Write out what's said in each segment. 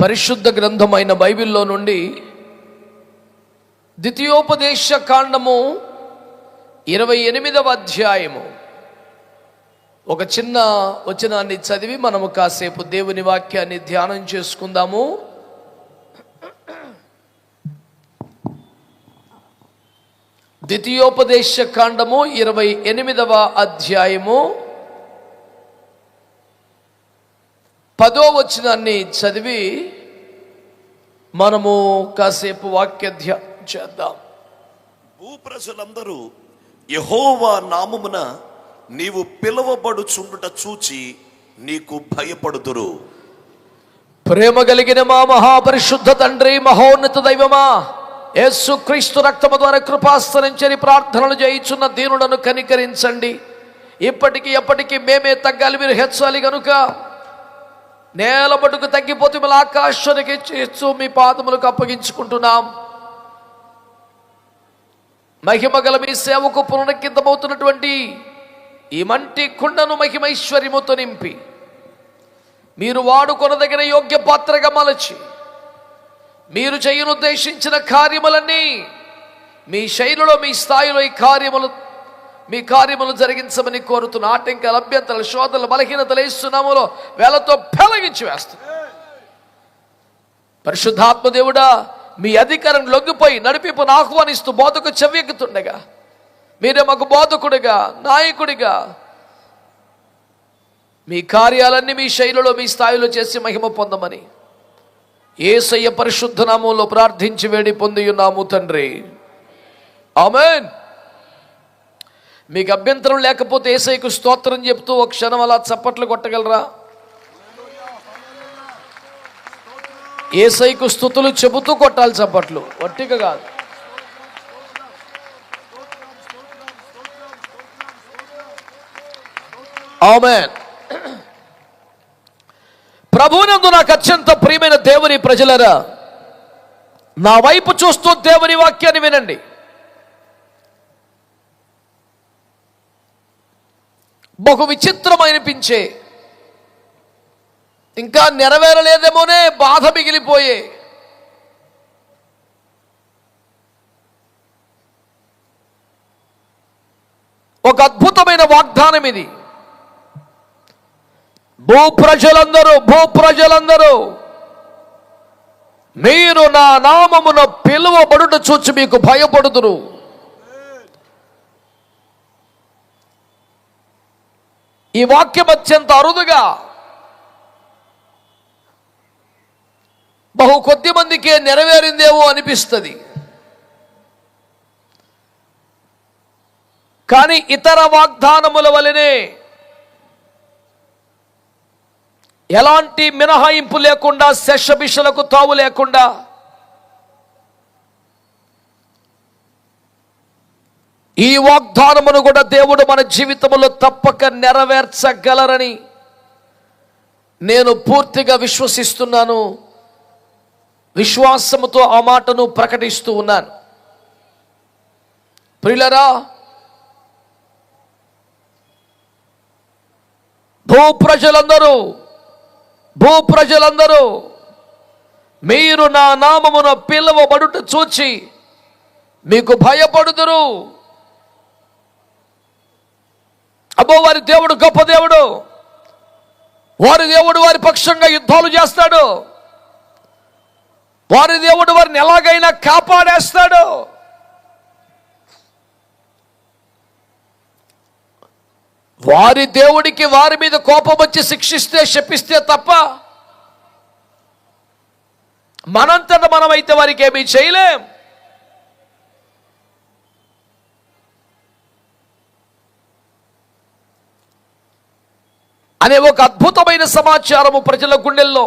పరిశుద్ధ గ్రంథమైన బైబిల్లో నుండి ద్వితీయోపదేశ కాండము ఇరవై ఎనిమిదవ అధ్యాయము. ఒక చిన్న వచనాన్ని చదివి మనము కాసేపు దేవుని వాక్యాన్ని ధ్యానం చేసుకుందాము. ద్వితీయోపదేశ కాండము ఇరవై ఎనిమిదవ అధ్యాయము. పదో వచనాన్ని చదివి మనము కాసేపు వాక్య ధ్యానం చేద్దాం. భూప్రజలందరూ యహోవా నామమున నీవు పిలువబడుచుండుట చూచి నీకు భయపడుదురు. ప్రేమ కలిగిన మా మహాపరిశుద్ధ తండ్రి మహోన్నత దైవమా యేసు క్రీస్తు రక్తము ద్వారా కృపాస్తరించని ప్రార్థనలు చేయించున్న దీనులను కనికరించండి. ఇప్పటికి ఎప్పటికీ మేమే తగ్గాలి మీరు హెచ్చాలి గనుక. నేల పట్టుకు తగ్గిపోతే మిమ్మల్ని ఆకాశానికి చేస్తూ మీ పాదములకు అప్పగించుకుంటున్నాం. మహిమ గల మీ సేవకు పునరుద్ధమవుతున్నటువంటి ఈ మంటి కుండను మహిమైశ్వర్యముతో నింపి మీరు వాడుకొనదగిన యోగ్య పాత్రగా మలచి మీరు చేయనుద్దేశించిన కార్యములన్నీ మీ శైలిలో మీ స్థాయిలో ఈ కార్యములు మీ కార్యములు జరిగించమని కోరుతున్న ఆటంకాల అభ్యంతరాలు శోధనలు బలహీనతలు ఇస్తున్నాములో వేలతో పెలగించి వేస్తుంది పరిశుద్ధాత్మ దేవుడా మీ అధికారం లొంగిపోయి నడిపిపును ఆహ్వానిస్తూ బోధకు చెవ్వెక్కుతుండగా మీరే మాకు బోధకుడిగా నాయకుడిగా మీ కార్యాలన్నీ మీ శైలిలో మీ స్థాయిలో చేసి మహిమ పొందమని ఏసయ్య పరిశుద్ధ నామంలో ప్రార్థించి వేడి పొంది ఉన్నాము తండ్రి. ఆమెన్. మీకు అభ్యంతరం లేకపోతే ఏసైకు స్తోత్రం చెప్తూ ఒక క్షణం అలా చప్పట్లు కొట్టగలరా? ఏసైకు స్థుతులు చెబుతూ కొట్టాలి చప్పట్లు. వట్టిక కాదు. ఆమెన్. ప్రభునందు నాకు అత్యంత ప్రియమైన దేవుని ప్రజలరా నా వైపు చూస్తూ దేవుని వాక్యాన్ని వినండి. బహు విచిత్రమనిపించే ఇంకా నెరవేరలేదేమోనే బాధ మిగిలిపోయే. ఒక అద్భుతమైన వాగ్దానం ఇది భూ ప్రజలందరూ భూ ప్రజలందరూ మీరు నా నామమున పిలువబడుట చూచి మీకు భయపడుదురు. ఈ వాక్యం అత్యంత అరుదుగా బహు కొద్ది మందికే నెరవేరిందేమో అనిపిస్తుంది. కానీ ఇతర వాగ్దానముల వలనే ఎలాంటి మినహాయింపు లేకుండా శశబిషలకు తావు లేకుండా ఈ వాగ్దానమును కూడా దేవుడు మన జీవితంలో తప్పక నెరవేర్చగలరని నేను పూర్తిగా విశ్వసిస్తున్నాను. విశ్వాసముతో ఆ మాటను ప్రకటిస్తూ ఉన్నాను. ప్రిలరా భూ ప్రజలందరూ భూ ప్రజలందరూ మీరు నా నామమున పిలువబడుట చూచి మీకు భయపడుదురు. అబ్బో వారి దేవుడు గొప్ప దేవుడు. వారి దేవుడు వారి పక్షంగా యుద్ధాలు చేస్తాడు. వారి దేవుడు వారిని ఎలాగైనా కాపాడేస్తాడు. వారి దేవుడికి వారి మీద కోపం వచ్చి శిక్షిస్తే శపిస్తే తప్ప మనంతట మనమైతే వారికి ఏమీ చేయలేం. అనే ఒక అద్భుతమైన సమాచారము ప్రజల గుండెల్లో.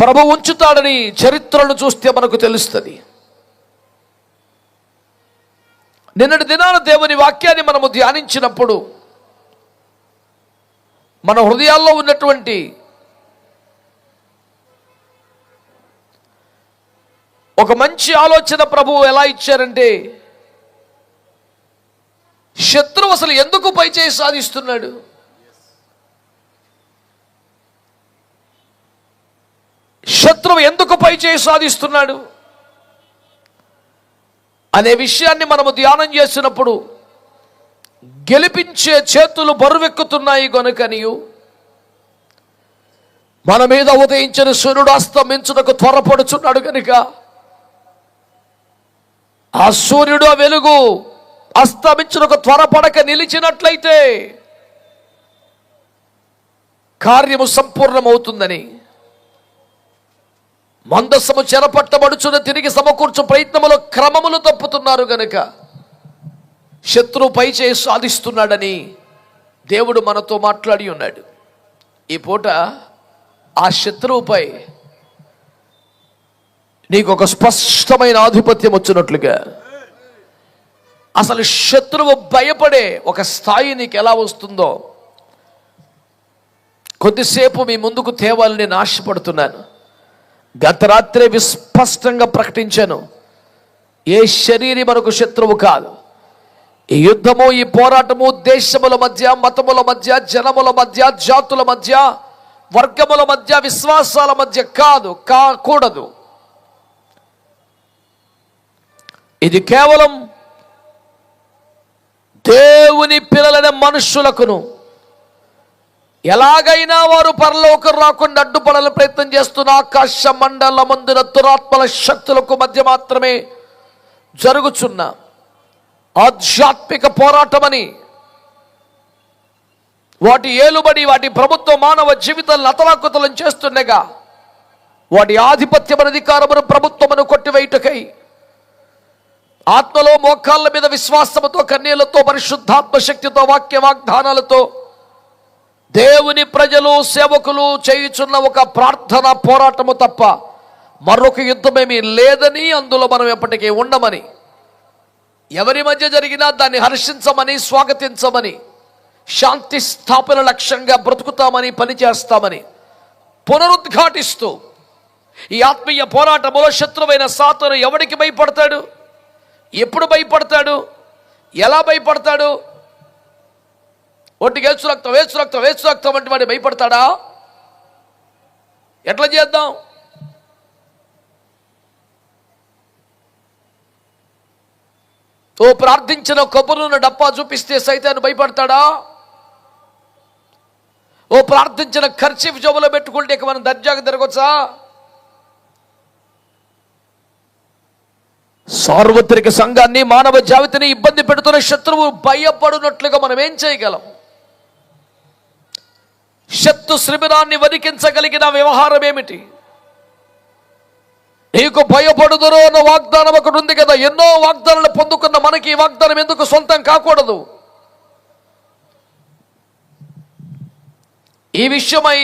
ప్రభు ఉంచుతాడని చరిత్రను చూస్తే మనకు తెలుస్తుంది. నిన్నటి దినాన దేవుని వాక్యాన్ని మనము ధ్యానించినప్పుడు మన హృదయాల్లో ఉన్నటువంటి ఒక మంచి ఆలోచన ప్రభువు ఎలా ఇచ్చారంటే శత్రువు అసలు ఎందుకు పైచేయి సాధిస్తున్నాడు? శత్రువు ఎందుకు పై చేయి సాధిస్తున్నాడు? అనే విషయాన్ని మనము ధ్యానం చేసినప్పుడు గెలిపించే చేతులు బరువెక్కుతున్నాయి గనుకనియు. మన మీద ఉదయించిన సూర్యుడు అస్తమించుటకు త్వరపడుచున్నాడు కనుక ఆ సూర్యుడు వెలుగు అస్తమించుటకు త్వరపడక నిలిచినట్లయితే కార్యము సంపూర్ణమవుతుందని మందస్సము చెరపట్టబడుచున్న తిరిగి సమకూర్చు ప్రయత్నములో క్రమములు తప్పుతున్నారు గనుక శత్రువు పై చేయి సాధిస్తున్నాడని దేవుడు మనతో మాట్లాడి ఉన్నాడు. ఈ పూట ఆ శత్రువుపై నీకు ఒక స్పష్టమైన ఆధిపత్యం వచ్చినట్లుగా అసలు శత్రువు భయపడే ఒక స్థాయి నీకు ఎలా వస్తుందో కొద్దిసేపు మీ ముందుకు తేవాలని నేను ఆశపడుతున్నాను. గత రాత్రే విస్పష్టంగా ప్రకటించాను. ఏ శరీరి మనకు శత్రువు కాదు. ఈ యుద్ధము ఈ పోరాటము దేశముల మధ్య మతముల మధ్య జనముల మధ్య జాతుల మధ్య వర్గముల మధ్య విశ్వాసాల మధ్య కాదు కాకూడదు. ఇది కేవలం దేవుని పిల్లలైన మనుషులకును ఎలాగైనా వారు పరలోకం రాకుండా అడ్డుపడల ప్రయత్నం చేస్తున్న ఆకాశ మండల మందున దురాత్మల శక్తులకు మధ్య మాత్రమే జరుగుచున్న ఆధ్యాత్మిక పోరాటమని వాటి ఏలుబడి వాటి ప్రభుత్వ మానవ జీవితాలను అతలాకుతలం చేస్తుండగా వాటి ఆధిపత్యమైన అధికారమును ప్రభుత్వమును కొట్టివేయుటకై ఆత్మలో మోకాళ్ళ మీద విశ్వాసముతో కన్యలతో పరిశుద్ధాత్మ శక్తితో వాక్య వాగ్దానాలతో దేవుని ప్రజలు సేవకులు చేయుచున్న ఒక ప్రార్థన పోరాటము తప్ప మరొక యుద్ధమేమీ లేదని అందులో మనం ఎప్పటికీ ఉండమని ఎవరి మధ్య జరిగినా దాన్ని హర్షించమని స్వాగతించమని శాంతి స్థాపన లక్ష్యంగా బ్రతుకుతామని పనిచేస్తామని పునరుద్ఘాటిస్తూ ఈ ఆత్మీయ పోరాటములో శత్రువైన సాతను ఎవడికి భయపడతాడు? ఎప్పుడు భయపడతాడు? ఎలా భయపడతాడు? ఒట్టి ఏసు రక్తం వేసు రక్తం వేసు రక్తం అంటే వాడు భయపడతాడా? ఎట్లా చేద్దాం? ఓ ప్రార్థించిన కొబ్బరున్న డప్పా చూపిస్తే సైతాన్ని భయపడతాడా? ఓ ప్రార్థించిన ఖర్చీఫ్ జోబులో పెట్టుకుంటే ఇక మనం దర్జాగా తిరగొచ్చా? సార్వత్రిక సంఘాన్ని మానవ జాతిని ఇబ్బంది పెడుతున్న శత్రువు భయపడినట్లుగా మనం ఏం చేయగలం? శత్రు శిబిరాన్ని వదికించగలిగిన వ్యవహారం ఏమిటి? నీకు భయపడుదురో అన్న వాగ్దానం ఒకటి ఉంది కదా. ఎన్నో వాగ్దానాలు పొందుకున్న మనకి ఈ వాగ్దానం ఎందుకు సొంతం కాకూడదు? ఈ విషయమై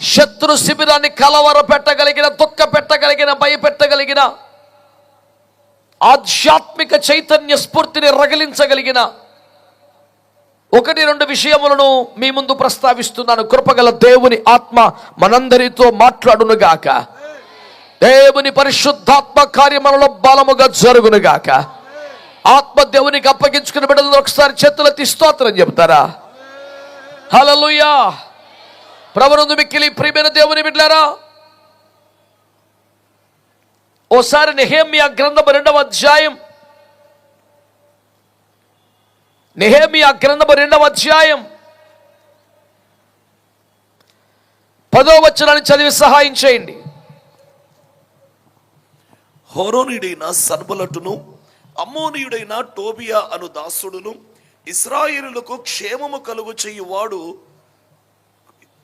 శత్రు శిబిరాన్ని కలవర పెట్టగలిగిన దుఃఖ పెట్టగలిగిన భయపెట్టగలిగిన ఆధ్యాత్మిక చైతన్య స్ఫూర్తిని రగిలించగలిగిన ఒకటి రెండు విషయములను మీ ముందు ప్రస్తావిస్తున్నాను. కృపగల దేవుని ఆత్మ మనందరితో మాట్లాడునుగాక. దేవుని పరిశుద్ధాత్మ కార్యములలో బలముగా జరుగునుగాక. ఆత్మ దేవునికి అప్పగించుకుని బిడ్డలు ఒకసారి చేతులెత్తి స్తోత్రం చెప్తారా? హలలుయా ప్రభునందు మిక్కిలి ప్రియమైన దేవుని బిడ్డారా ఓసారి నెహేమియా గ్రంథము రెండవ అధ్యాయం నెహేమియా గ్రంథము రెండవ అధ్యాయం. పదో వచనాన్ని చదివి సహాయం చేయండి. హోరోనియుడైన సన్బలటును అమ్మోనీయుడైన టోబియా అను దాసుడును ఇస్రాయేలులకు క్షేమము కలుగు చేయువాడు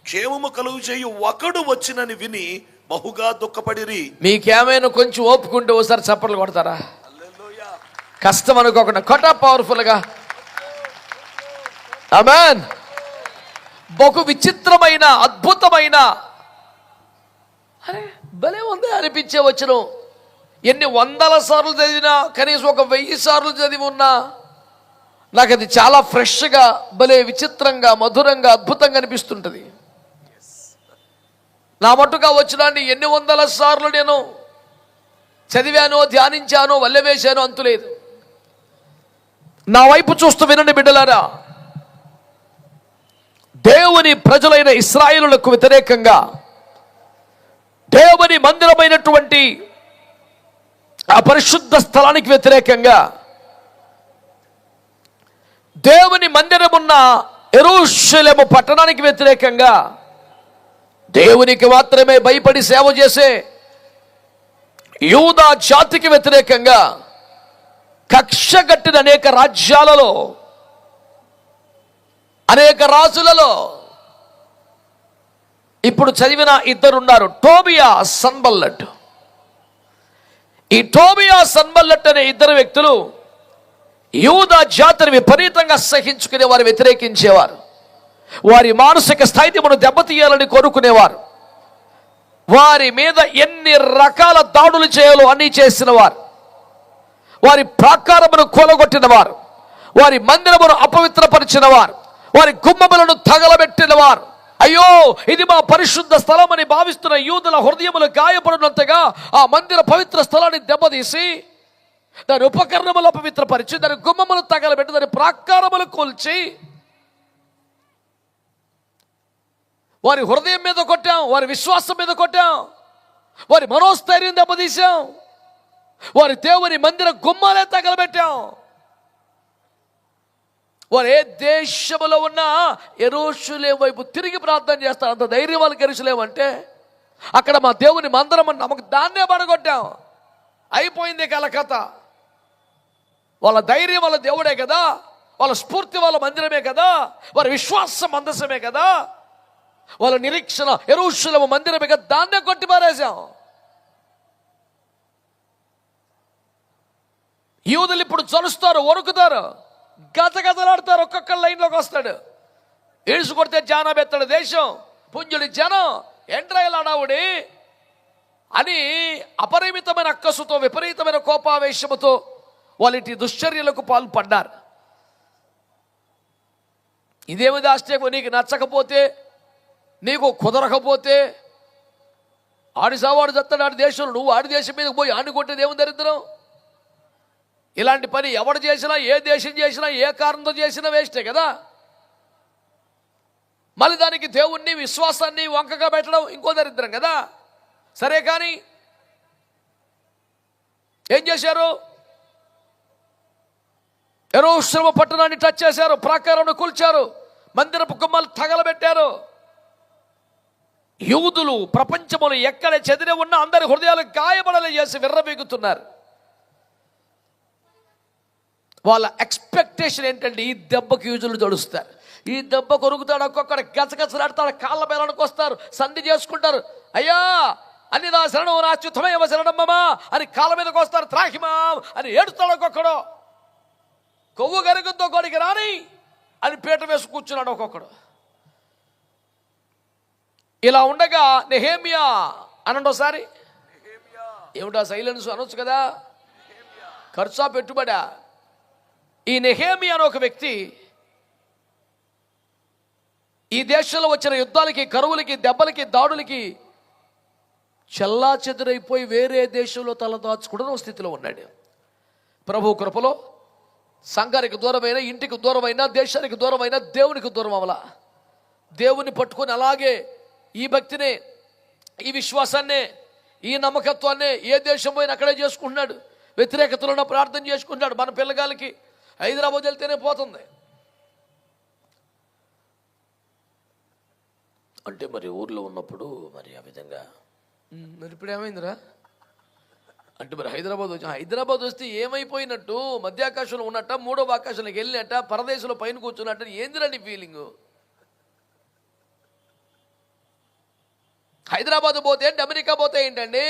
క్షేమము కలుగు చేయు ఒకడు వచ్చినని విని బహుగా దుఃఖపడిరి. మీకేమైనా కొంచెం ఓపుకుంటే ఓసారి చప్పట్లు కొడతారా? కష్టం అనుకోకుండా కొట్ట పవర్ఫుల్గా అమెన్ బహు విచిత్రమైన అద్భుతమైన. అరే భలే ఉంది అనిపించే వచ్చిన ఎన్ని వందల సార్లు చదివినా కనీసం ఒక వెయ్యి సార్లు చదివి ఉన్నా నాకు అది చాలా ఫ్రెష్గా భలే విచిత్రంగా మధురంగా అద్భుతంగా అనిపిస్తుంటుంది. నా మట్టుగా వచ్చినాన్ని ఎన్ని వందల సార్లు నేను చదివానో ధ్యానించానో వల్లెవేశానో అంతులేదు. నా వైపు చూస్తూ వినండి బిడ్డలారా దేవుని ప్రజలైన ఇస్రాయిలకు వ్యతిరేకంగా దేవుని మందిరమైనటువంటి ఆ పరిశుద్ధ స్థలానికి వ్యతిరేకంగా దేవుని మందిరమున్న ఎరుషలేము పట్టణానికి వ్యతిరేకంగా దేవునికి మాత్రమే భయపడి సేవ చేసే యూదా జాతికి వ్యతిరేకంగా కక్షగట్టిన అనేక రాజ్యాలలో అనేక రాజులలో ఇప్పుడు చదివిన ఇద్దరున్నారు. టోబియా సన్బల్లట్. ఈ టోబియా సన్బల్లట్ అనే ఇద్దరు వ్యక్తులు యూద జాతిని విపరీతంగా సహించుకునే వారు వ్యతిరేకించేవారు. వారి మానసిక స్థైర్యమును దెబ్బతీయాలని కోరుకునేవారు. వారి మీద ఎన్ని రకాల దాడులు చేయాలో అన్నీ చేసిన వారు. వారి ప్రాకారమును కూలగొట్టిన వారు. వారి మందిరమును అపవిత్రపరిచిన వారు. వారి గుమ్మములను తగలబెట్టిన వారు అయ్యో ఇది మా పరిశుద్ధ స్థలం అని భావిస్తున్న యూదుల హృదయములు గాయపడినంతగా ఆ మందిర పవిత్ర స్థలాన్ని దెబ్బతీసి దాని ఉపకరణములు పవిత్రపరిచి దాని గుమ్మములు తగలబెట్టి దాని ప్రాకారములు కూల్చి వారి హృదయం మీద కొట్టాం వారి విశ్వాసం మీద కొట్టాం వారి మనోస్థైర్యం దెబ్బతీసాం వారి దేవుని మందిర గుమ్మాలే తగలబెట్టాం. వారు ఏ దేశంలో ఉన్నా ఎరోషులే వైపు తిరిగి ప్రార్థన చేస్తారు. అంత ధైర్యం వాళ్ళకి ఎరుసలేమంటే అక్కడ మా దేవుని మందరం నమకు దాన్నే పడగొట్టాం. అయిపోయింది కల కథ వాళ్ళ ధైర్యం వాళ్ళ దేవుడే కదా. వాళ్ళ స్ఫూర్తి వాళ్ళ మందిరమే కదా. వారి విశ్వాసం మందసమే కదా. వాళ్ళ నిరీక్షణ ఎరుషులము మందిరమే కదా. దాన్నే కొట్టి పారేశాం. యూదులు ఇప్పుడు చలుస్తారు వణుకుతారు. గజగజలాడతారు ఒక్కొక్క లైన్లోకి వస్తాడు. ఏడుసు కొడితే జానబెత్తడు దేశం పుంజుడి జనం ఎండ్రాయలాడావుడి అని అపరిమితమైన అక్కసుతో విపరీతమైన కోపావేశముతో వాళ్ళ దుశ్చర్యలకు పాల్పడ్డారు. ఇదేమి ఆశ్చర్యం నీకు నచ్చకపోతే నీకు కుదరకపోతే ఆడి సావాడు చత్తాడు ఆడి దేశంలో నువ్వు ఆడి దేశం మీదకి పోయి ఆడి కొట్టేది ఏమి దరిద్రం? ఇలాంటి పని ఎవడు చేసినా ఏ దేశం చేసినా ఏ కారణంతో చేసినా వేస్టే కదా. మళ్ళీ దానికి దేవుణ్ణి విశ్వాసాన్ని వంకగా పెట్టడం ఇంకో దరిద్రం కదా. సరే కానీ ఏం చేశారు? ఎరోశ్రమ పట్టణాన్ని టచ్ చేశారు ప్రాకారం కూల్చారు మందిరపు గుమ్మలు తగలబెట్టారు. యూదులు ప్రపంచములు ఎక్కడ చెదిరి ఉన్నా అందరి హృదయాలు గాయపడలే చేసి విర్రబీగుతున్నారు వాళ్ళ ఎక్స్పెక్టేషన్ ఏంటంటే ఈ దెబ్బకి యూజులు తడుస్తారు ఈ దెబ్బ కొరుకుతాడు ఒక్కొక్కడు గచగచలాడతాడు కాళ్ళ బేలానికి వస్తారు సంధి చేసుకుంటారు. అయ్యా అని నా శరణం నా అత్యుత్తమేవ శరణమ్మమా అని కాళ్ళ మీదకి వస్తారు త్రాహిమా అని ఏడుస్తాడు ఒక్కొక్కడు. కొవ్వు గరుగుతో కొడికి రాని అని పీట వేసి కూర్చున్నాడు ఒక్కొక్కడు. ఇలా ఉండగా నెహేమియా అనండి ఒకసారి. ఏమిటా సైలెన్స్ అనొచ్చు కదా? ఖర్చా పెట్టుబడా? ఈ నెహేమి అనే ఒక వ్యక్తి ఈ దేశంలో వచ్చిన యుద్ధాలకి కరువులకి దెబ్బలకి దాడులకి చెల్లా చెదురైపోయి వేరే దేశంలో తలదాచుకున్న స్థితిలో ఉన్నాడు. ప్రభు కృపలో సంఘానికి దూరమైన ఇంటికి దూరమైన దేశానికి దూరమైన దేవునికి దూరం అవలా. దేవుని పట్టుకొని అలాగే ఈ భక్తినే ఈ విశ్వాసాన్నే ఈ నమ్మకత్వాన్నే ఏ దేశం పోయినా అక్కడే చేసుకుంటున్నాడు. వ్యతిరేకతలో ప్రార్థన చేసుకుంటున్నాడు. మన పిల్లగాలకి హైదరాబాద్ వెళ్తేనే పోతుంది. అంటే మరి ఊర్లో ఉన్నప్పుడు మరి ఆ విధంగా? "ఉమ్, మరి ఇప్పుడు ఏమైందిరా? అంటే మరి హైదరాబాద్ వచ్చి హైదరాబాద్ వస్తే ఏమైపోయినట్టు మధ్యాకాశంలో ఉన్నట్ట మూడవ ఆకాశంలోకి వెళ్ళినట్ట పరదేశంలో పైన కూర్చున్నట్ట ఏందిరా నీ ఫీలింగు హైదరాబాద్ పోతే ఏంటి అమెరికా పోతే ఏంటండి?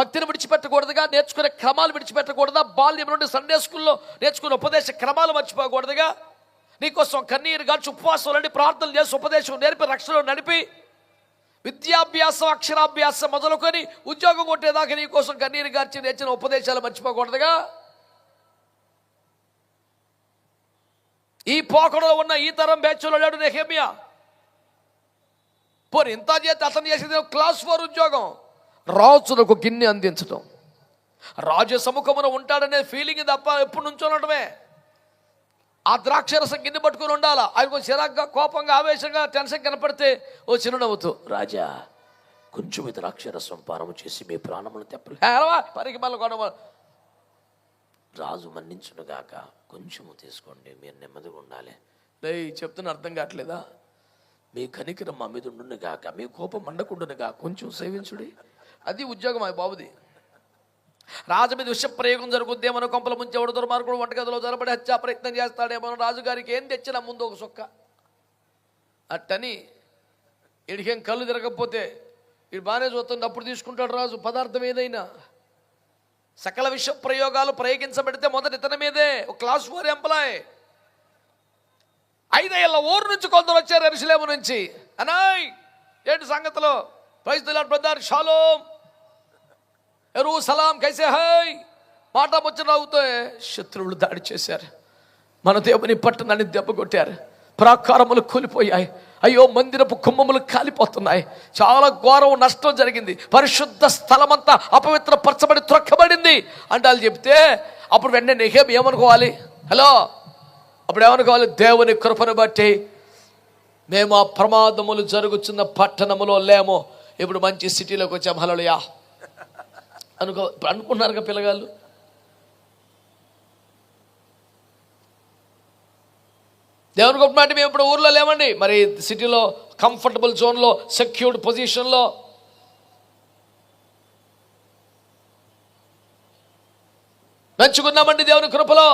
భక్తిని విడిచిపెట్టకూడదుగా నేర్చుకునే క్రమాలు విడిచిపెట్టకూడదా? బాల్యం నుండి సండే స్కూల్లో నేర్చుకునే ఉపదేశ క్రమాలు మర్చిపోకూడదుగా? నీకోసం కన్నీరు గాల్చి ఉపవాసం నుండి ప్రార్థనలు చేసి ఉపదేశం నేర్పి రక్షణ నడిపి. విద్యాభ్యాసం అక్షరాభ్యాసం మొదలుకొని ఉద్యోగం కొట్టేదాకా నీకోసం కన్నీరు గార్చి నేర్చిన ఉపదేశాలు మర్చిపోకూడదుగా? ఈ పోకడలో ఉన్న ఈ తరం బ్యాచ్లో లేడు నెహేమియా. పోనీ ఇంత చేస్తే అతను చేసేది క్లాస్ ఫోర్ ఉద్యోగం. రాజులకు గిన్నె అందించడం రాజు సముఖమున ఉంటాడనే ఫీలింగ్ తప్ప ఎప్పుడు నుంచో ఉండటమే. ఆ ద్రాక్షరసం గిన్నె పట్టుకుని ఉండాలా? ఆయనకు చిరాగ్గా కోపంగా ఆవేశంగా టెన్షన్ కనపడితే ఓ చిరునవ్వుతూ రాజా కొంచెం ఇది ద్రాక్షరసం పానము చేసి మీ ప్రాణములు తెప్పలేవా పరికి మళ్ళీ కొనవ రాజు మన్నించునుగాక కొంచెము తీసుకోండి మీరు నెమ్మదిగా ఉండాలి. లే చెప్తున్న అర్థం కావట్లేదా? మీ కనికరం మా మీద ఉండును గాక మీ కోపం మండకుండునుగా కొంచెం సేవించుడి. అది ఉద్యోగం ఆ బాబుది. రాజు మీద విష ప్రయోగం జరుగుద్దేమో కొంపల ముంచి ఎవడు దుర్మార్గుడు వంటగదిలో జరబడి హత్యా ప్రయత్నం చేస్తాడేమో రాజుగారికి ఏం తెచ్చినా ముందు ఒక సొక్క. అట్టని ఇడికేం కళ్ళు తిరగకపోతే వీడు బాగానే చూస్తుంది అప్పుడు తీసుకుంటాడు రాజు పదార్థం ఏదైనా. సకల విష ప్రయోగాలు ప్రయోగించబడితే మొదటి ఇతని మీదే ఒక క్లాస్ ఫోర్ ఎంప్లాయ్. ఐదేళ్ళ ఊరు నుంచి కొందరు వచ్చారు ఎరుసలేము నుంచి. అనాయ్ ఏంటి సంగతిలో? ప్రైజ్ దిలాడ్ బ్రదర్ షాలోమ్ ఎరువు సలాం కైసే హై. మాట ముచ్చటవుతే శత్రువులు దాడి చేశారు. మన దేవుని పట్టణాన్ని దెబ్బ కొట్టారు ప్రాకారములు కూలిపోయాయి. అయ్యో మందిరపు కుంభములు కాలిపోతున్నాయి. చాలా ఘోరం నష్టం జరిగింది. పరిశుద్ధ స్థలమంతా అపవిత్రపరచబడి త్రొక్కబడింది. అంటే చెప్తే అప్పుడు వెంటనే నెహేం ఏమనుకోవాలి? హలో? అప్పుడు ఏమనుకోవాలి? దేవుని కృపను బట్టి మేము ఆ ప్రమాదములు జరుగుతున్న పట్టణములో లేము. ఇప్పుడు మంచి సిటీలోకి వచ్చాం హలోయా అనుకో ఇప్పుడు అనుకున్నారుగా పిల్లగాళ్ళు? దేవుని గొప్ప మాట మేము ఇప్పుడు ఊర్లో లేమండి మరి సిటీలో కంఫర్టబుల్ జోన్లో సెక్యూర్డ్ పొజిషన్లో నంచుకున్నామండి దేవుని కృపలో.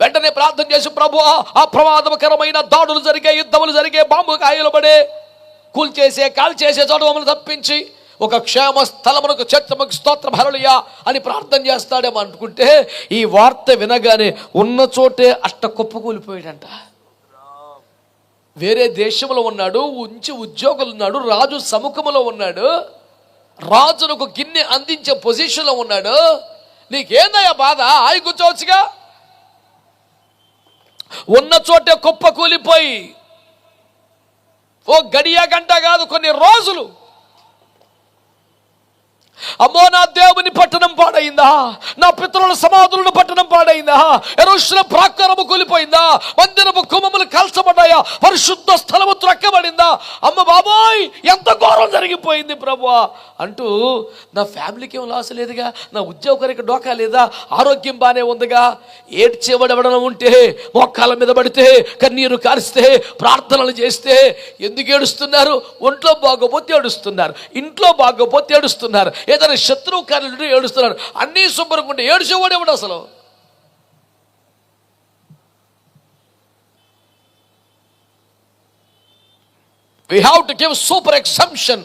వెంటనే ప్రార్థన చేసి ప్రభు ఆ ప్రమాదకరమైన దాడులు జరిగే యుద్ధములు జరిగే బాంబు కాయలు పడే కూల్చేసే కాల్చేసే చోట మమ్మల్ని తప్పించి ఒక క్షేమ స్థలమునకు చర్చముకు స్తోత్ర భరళియా అని ప్రార్థన చేస్తాడేమో అనుకుంటే ఈ వార్త వినగానే ఉన్న చోటే అట్ట కుప్పకూలిపోయాడంట వేరే దేశంలో ఉన్నాడు ఉంచి ఉద్యోగులు ఉన్నాడు రాజు సముఖంలో ఉన్నాడు రాజునకు గిన్నె అందించే పొజిషన్లో ఉన్నాడు. నీకేందయ్యా బాధ? ఆయి కూర్చోవచ్చుగా. ఉన్న చోటే కుప్ప కూలిపోయి ఓ గడియా గంట కాదు కొన్ని రోజులు అమ్మో నా దేవుని పట్టణం పాడైందా? నా పితరుల సమాధులను పట్టణం పాడైందా? ఎరుషుల ప్రాకారము కూలిపోయిందా? మందిరము కుమములు కాల్చబడ్డాయా? పరిశుద్ధ స్థలము త్రక్కబడిందా? అమ్మ బాబోయ్ ఎంత ఘోరం జరిగిపోయింది ప్రభు అంటూ నా ఫ్యామిలీకి ఏం లాస్ లేదుగా? నా ఉద్యోగానికి డోకా లేదా? ఆరోగ్యం బాగానే ఉందిగా? ఏడ్చేవాడెవడన ఉంటే మోకాల మీద పడితే కన్నీరు కారిస్తే ప్రార్థనలు చేస్తే ఎందుకు ఏడుస్తున్నారు? ఒంట్లో బాగోపోతే ఏడుస్తున్నారు. ఇంట్లో బాగోపోతే ఏడుస్తున్నారు. ఏదైనా శత్రువు కార్యులు ఏడుస్తున్నారు అన్నీ శుభ్రంగా ఉంటే ఏడ్చేవాడు ఎవడు అసలు. We have to give super exemption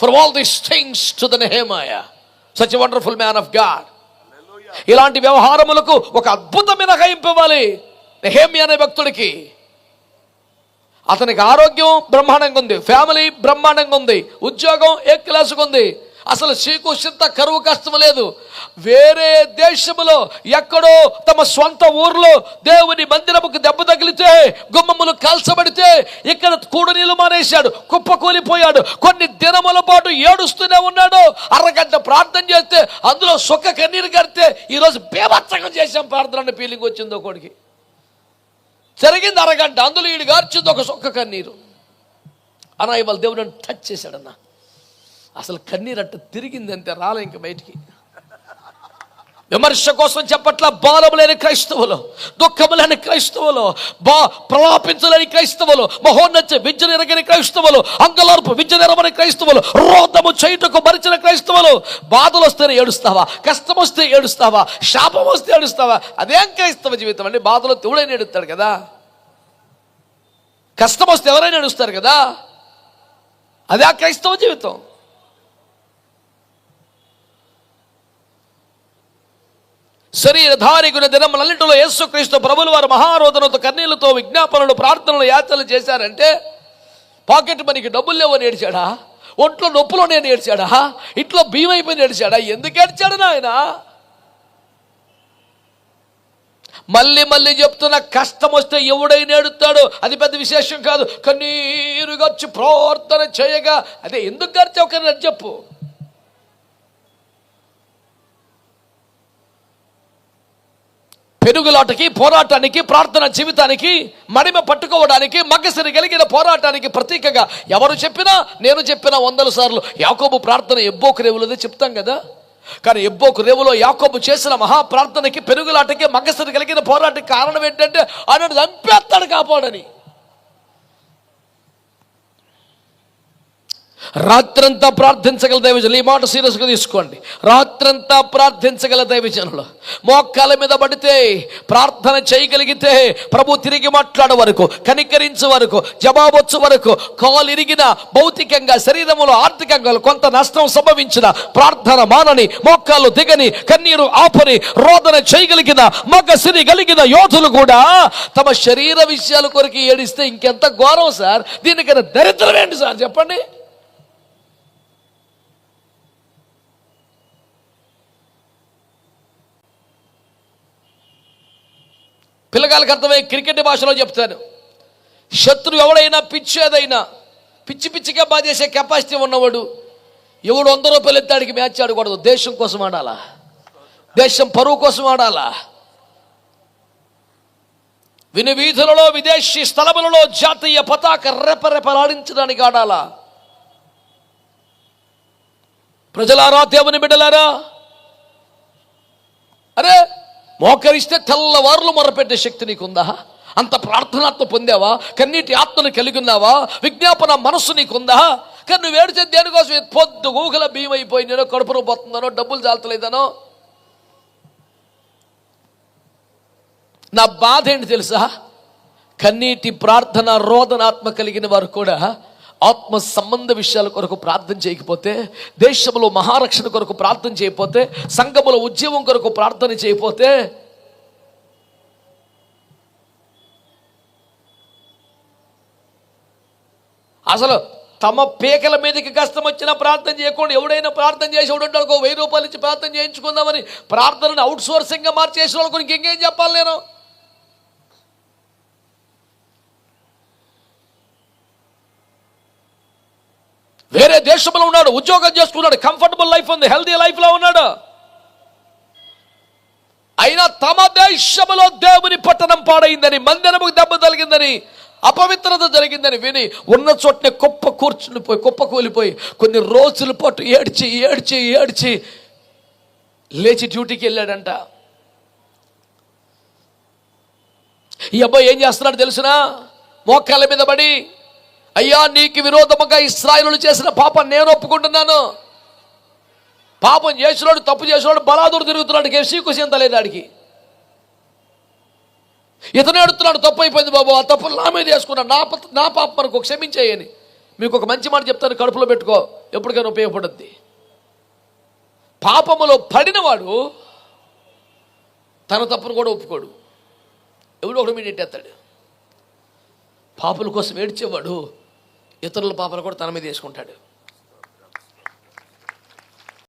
for all these things to the Nehemiah. Such a wonderful man of God. ఇలాంటి వ్యవహారములకు ఒక అద్భుతమైన మినహాయింపు ఇవ్వాలి. నెహేమి అనే భక్తుడికి. అతనికి ఆరోగ్యం బ్రహ్మాండంగా ఉంది. ఫ్యామిలీ బ్రహ్మాండంగా ఉంది. ఉద్యోగం ఏ క్లాసుకు ఉంది? అసలు చీకు కరువు కష్టం లేదు. వేరే దేశములో ఎక్కడో తమ సొంత ఊర్లో దేవుని మందిరముకు దెబ్బ తగిలితే గుమ్మములు కాల్చబడితే ఇక్కడ కూడనీళ్ళు మానేశాడు కుప్పకూలిపోయాడు కొన్ని దినముల పాటు ఏడుస్తూనే ఉన్నాడు. అరగంట ప్రార్థన చేస్తే అందులో సుఖ కన్నీరు కడితే ఈరోజు బేభత్సంగా చేశాం ప్రార్థన అనే ఫీలింగ్ వచ్చిందో కొడుకి జరిగింది అరగంట అందులో ఈడు గార్చింది ఒక సుఖ కన్నీరు. అన్న ఇవాళ దేవుడు టచ్ చేశాడన్నా. అసలు కన్నీరట్ట తిరిగిందంటే తిరిగింది అంతే రాలే ఇంక బయటికి. విమర్శ కోసం చెప్పట్ల బాలము లేని క్రైస్తవులు దుఃఖము లేని క్రైస్తవులు బా ప్రలాపించలేని క్రైస్తవులు మహోన్నత విద్య నెరగని క్రైస్తవులు అంగలార్పు విద్య నెరమని క్రైస్తవులు రోతము చేయుటకు మరిచిన క్రైస్తవులు. బాధలు వస్తేనే ఏడుస్తావా? కష్టం వస్తే ఏడుస్తావా? శాపం వస్తే ఏడుస్తావా? అదేం క్రైస్తవ జీవితం అండి. బాధలో దేవుడైనా ఏడుస్తాడు కదా. కష్టం వస్తే ఎవరైనా ఏడుస్తారు కదా. అదే ఆ క్రైస్తవ జీవితం. శరీరధారికుని దినములన్నింటిలో యేసుక్రీస్తు ప్రభులు వారు మహారోధనతో కన్నీళ్ళతో విజ్ఞాపనలు ప్రార్థనలు యాత్రలు చేశారంటే పాకెట్ మనకి డబ్బులు లేవని ఏడ్చాడా? ఒంట్లో నొప్పులో నేను ఏడ్చాడా? ఇంట్లో భీమైపోయి ఏడ్చాడా? ఎందుకు ఏడ్చాడు నాయన? మళ్ళీ మళ్ళీ చెప్తున్న కష్టం వస్తే ఎవడైనా ఏడుతాడు. అది పెద్ద విశేషం కాదు. కన్నీరు వచ్చి ప్రార్థన చేయగా. అదే ఎందుకు గడిచావు కానీ చెప్పు. పెరుగులాటకి పోరాటానికి ప్రార్థన జీవితానికి మడిమ పట్టుకోవడానికి మగసిరి కలిగిన పోరాటానికి ప్రతీకగా ఎవరు చెప్పినా నేను చెప్పిన వందల సార్లు యాకోబు ప్రార్థన ఎబ్బోకు రేవులది చెప్తాం కదా? కానీ ఎబ్బోకు రేవులో యాకోబు చేసిన మహా ప్రార్థనకి మగసిరి కలిగిన పోరాటానికి కారణం ఏంటంటే ఆయన చంపేస్తాడు కాపాడని. రాత్రంతా ప్రార్థించగల దైవజనులు ఈ మాట సీరియస్గా తీసుకోండి. రాత్రంతా ప్రార్థించగల దైవజనులు మోకాల మీద పడితే ప్రార్థన చేయగలిగితే ప్రభు తిరిగి మాట్లాడే వరకు కనికరించే వరకు జవాబొచ్చు వరకు కాలు ఇరిగిన భౌతికంగా శరీరంలో ఆర్థికంగా కొంత నష్టం సంభవించిన ప్రార్థన మానని మోకాలు దిగని కన్నీరు ఆపని రోదన చేయగలిగిన మగ సిరి కలిగిన యోధులు కూడా తమ శరీర విషయాల కొరకు ఏడిస్తే ఇంకెంత ఘోరం సార్? దీనికైనా దరిద్రం ఏంటి సార్? చెప్పండి. పిల్లగాళ్ళకి అర్థమయ్యే క్రికెట్ భాషలో చెప్తాను. శత్రు ఎవడైనా పిచ్చి ఏదైనా పిచ్చి పిచ్చిగా బాధేసే కెపాసిటీ ఉన్నవాడు ఎవడు వంద రూపాయలు ఎత్తాడికి మ్యాచ్ ఆడకూడదు. దేశం కోసం ఆడాలా? దేశం పరువు కోసం ఆడాలా? విని వీధులలో విదేశీ స్థలములలో జాతీయ పతాక రెపరెపలాడించడానికి ఆడాలా? ప్రజలారా దేవుని బిడ్డలారా? అరే మోకరిస్తే తెల్లవారులు మొరపెట్టే శక్తి నీకుందా? అంత ప్రార్థనాత్మ పొందావా? కన్నీటి ఆత్మను కలిగి ఉన్నావా విజ్ఞాపన మనస్సు నీకుందా? కానీ నువ్వు ఏడిచే దేనికోసం పొద్దు గూగల భీమైపోయి నేను కడుపును పోతుందనో డబ్బులు చాలతలేదనో నా బాధ ఏంటి తెలుసా? కన్నీటి ప్రార్థన రోదనాత్మ కలిగిన వారు కూడా ఆత్మ సంబంధ విషయాల కొరకు ప్రార్థన చేయకపోతే దేశంలో మహారక్షణ కొరకు ప్రార్థన చేయకపోతే సంఘములో ఉద్యమం కొరకు ప్రార్థన చేయకపోతే అసలు తమ పేకల మీదకి కష్టం వచ్చినా ప్రార్థన చేయకుండా ఎవడైనా ప్రార్థన చేసి ఉంటాడు ఒక వెయ్యి రూపాయలు ఇచ్చి ప్రార్థన చేయించుకుందామని ప్రార్థనను అవుట్సోర్సింగ్గా మార్చేసిన వాళ్ళ ఇంకేం చెప్పాలి నేను? వేరే దేశంలో ఉన్నాడు ఉద్యోగం చేసుకున్నాడు కంఫర్టబుల్ లైఫ్ ఉంది హెల్దీ లైఫ్లో ఉన్నాడు. అయినా తమ దేశంలో దేవుని పట్టణం పాడైందని మందిరముకు దెబ్బ తగిలిందని అపవిత్రత జరిగిందని విని ఉన్న చోటనే కుప్ప కూర్చుని పోయి కుప్ప కూలిపోయి కొన్ని రోజుల పాటు ఏడ్చి ఏడ్చి ఏడ్చి లేచి డ్యూటీకి వెళ్ళాడంట. ఈ అబ్బాయి ఏం చేస్తున్నాడు తెలుసునా? మోకాళ్ళ మీద పడి అయ్యా నీకు విరోధముగా ఇస్రాయిలు చేసిన పాపం నేను ఒప్పుకుంటున్నాను. పాపం చేసినోడు తప్పు చేసినోడు బలాదుడు తిరుగుతున్నాడు కేసీ కుసింత లేదు ఆడికి. ఇతను ఎడుతున్నాడు తప్పు అయిపోయింది బాబు ఆ తప్పులు నా మీద వేసుకున్నాడు నా నా పాప మనకు క్షమించేయని. మీకు ఒక మంచి మాట చెప్తాను కడుపులో పెట్టుకో ఎప్పటికైనా ఉపయోగపడుద్ది. పాపములో పడినవాడు తన తప్పును కూడా ఒప్పుకోడు. ఎవడో ఒకడు మీద నెట్టేస్తాడు. పాపుల కోసం ఏడ్చేవాడు ఇతరుల పాపలు కూడా తన మీద వేసుకుంటాడు.